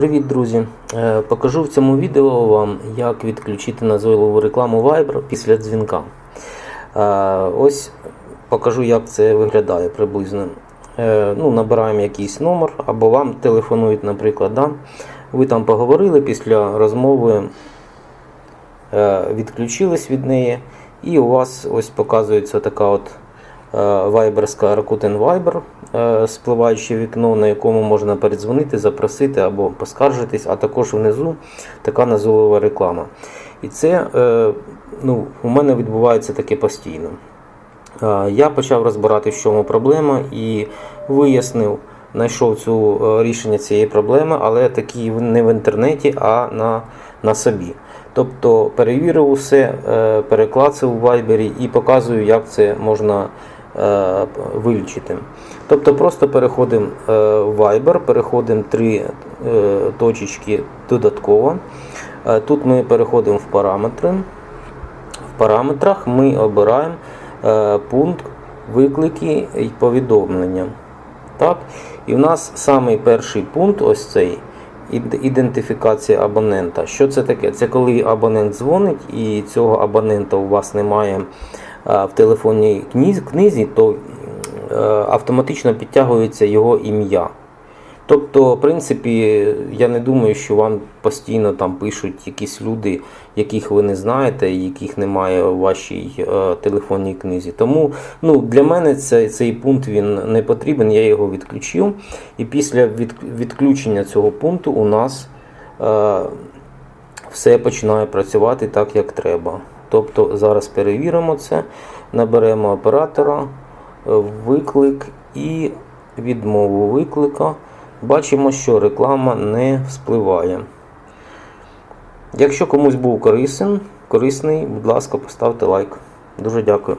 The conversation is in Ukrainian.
Привіт, друзі! Е, Покажу в цьому відео вам, як відключити назойливу рекламу Viber після дзвінка. Е, Ось покажу, як це виглядає приблизно. Е, Ну, Набираємо якийсь номер, або вам телефонують, наприклад. Да? Ви там поговорили після розмови, відключились від неї, і у вас ось показується така от вайберська Rakuten Viber, е, спливаюче вікно, на якому можна передзвонити, запросити або поскаржитись, а також внизу така назолова реклама. І це е, ну, у мене відбувається таке постійно. Е, Я почав розбирати, в чому проблема, і вияснив, знайшов цю е, рішення цієї проблеми, але такі не в інтернеті, а на, на собі. Тобто перевірив усе, е, переклацав у Viber і показую, як це можна е, вилічити. Тобто просто переходимо е, в Viber, переходимо три е, точечки додатково. Е, Тут ми переходимо в параметри. В параметрах ми обираємо е, пункт виклики і повідомлення. Так? І в нас самий перший пункт, ось цей ідентифікація абонента. Що це таке? Це коли абонент дзвонить і цього абонента у вас немає е, в телефонній книзі, то е, автоматично підтягується його ім'я. Тобто, в принципі, я не думаю, що вам постійно там пишуть якісь люди, яких ви не знаєте, яких немає у вашій е, телефонній книзі. Тому ну, для мене цей, цей пункт він не потрібен, я його відключив. І після від, відключення цього пункту у нас е, все починає працювати так, як треба. Тобто зараз перевіримо це, наберемо оператора, е, виклик і відмову виклика. Бачимо, що реклама не вспливає. Якщо комусь був корисен, корисний, будь ласка, поставте лайк. Дуже дякую.